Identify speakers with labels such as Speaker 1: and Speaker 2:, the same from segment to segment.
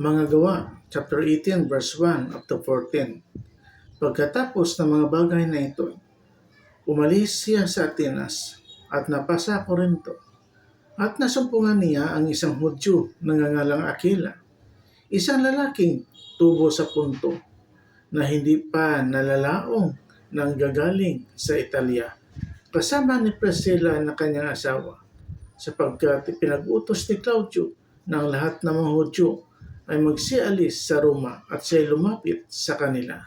Speaker 1: Mga gawa, chapter 18, verse 1 up to 14. Pagkatapos ng mga bagay na ito, umalis siya sa Atenas at napasa Corinto. At nasumpungan niya ang isang Hudyo na nangangalang Aquila, isang lalaking tubo sa punto na hindi pa nalalaong nang gagaling sa Italia. Kasama ni Priscilla na kanyang asawa sapagkat pinag-utos ni Claudio ng lahat ng mga Hudyo ay magsialis sa Roma at siya lumapit sa kanila.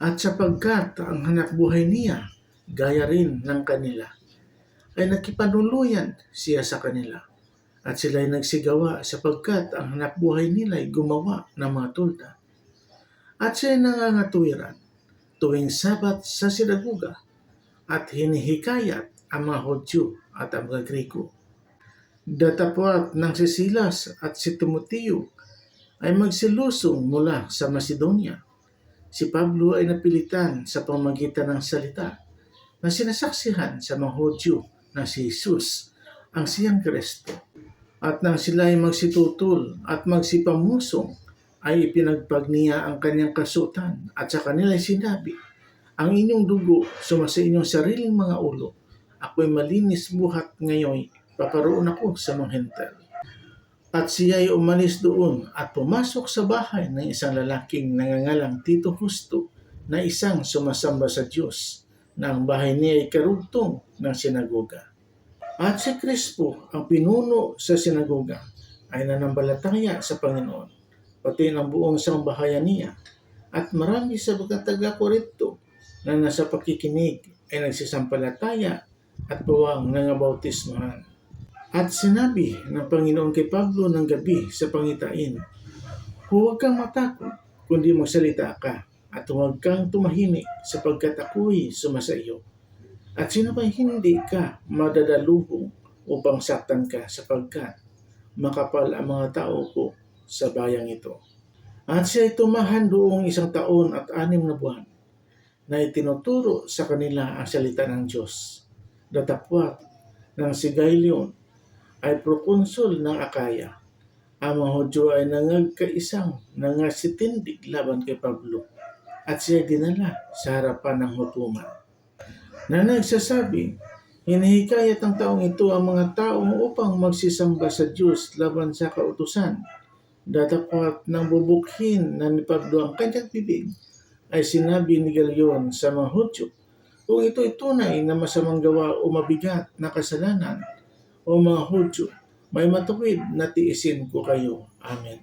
Speaker 1: At sapagkat ang hanap buhay niya, gaya rin ng kanila, ay nakipanuluyan siya sa kanila. At sila ay nagsigawa sapagkat ang hanap buhay nila ay gumawa ng mga tulda. At siya ay nangangatwiran tuwing sabat sa sinaguga at hinihikayat ang mga Hudyo at ang mga Griko. Datapwat ng si Silas at si Timoteo ay magsilusong mula sa Macedonia. Si Pablo ay napilitan sa pamagitan ng salita na sinasaksihan sa mga Hudyo na si Jesus ang siyang Kristo. At nang sila ay magsitutol at magsipamusong, ay ipinagpag niya ang kanyang kasutan at sa kanila ay sinabi, Ang inyong dugo sumasa inyong sariling mga ulo. Ako'y malinis buhat ngayon, paparoon ako sa mga hentel. At siya ay umalis doon at pumasok sa bahay ng isang lalaking nangangalang Tito Justo na isang sumasamba sa Diyos na ang bahay niya ay karugtong ng sinagoga. At si Crispo, ang pinuno sa sinagoga, ay nanambalataya sa Panginoon, pati ng buong sambahayan niya. At marami sa mga taga-Korinto na nasa pakikinig ay nagsisampalataya at buwang nangabautismahan. At sinabi ng Panginoon kay Pablo ng gabi sa pangitain, Huwag kang matakot, kundi magsalita ka, at huwag kang tumahimik sapagkat ako'y sumasa iyo. At sino pa hindi ka madadaluhong upang saktan ka sapagkat makapal ang mga tao ko sa bayang ito. At siya tumahan doong isang taon at anim na buwan na itinuturo sa kanila ang salita ng Diyos. Datapwat ng si Gailion ay prokonsul ng Akaya. Ang mga Hudyo ay nangagkaisang nangasitindig laban kay Pablo at siya dinala sa harapan ng hutuman. Na nagsasabi, hinihikayat ng taong ito ang mga taong upang magsisamba sa Diyos laban sa kautusan. Datapat ng bubukhin na ni Pablo ang kanyang bibig ay sinabi ni Galion sa mga Hudyo, kung ito'y tunay na masamang gawa o mabigat na kasalanan, o mga Hudyo, may matuwid na tiisin ko kayo. Amen.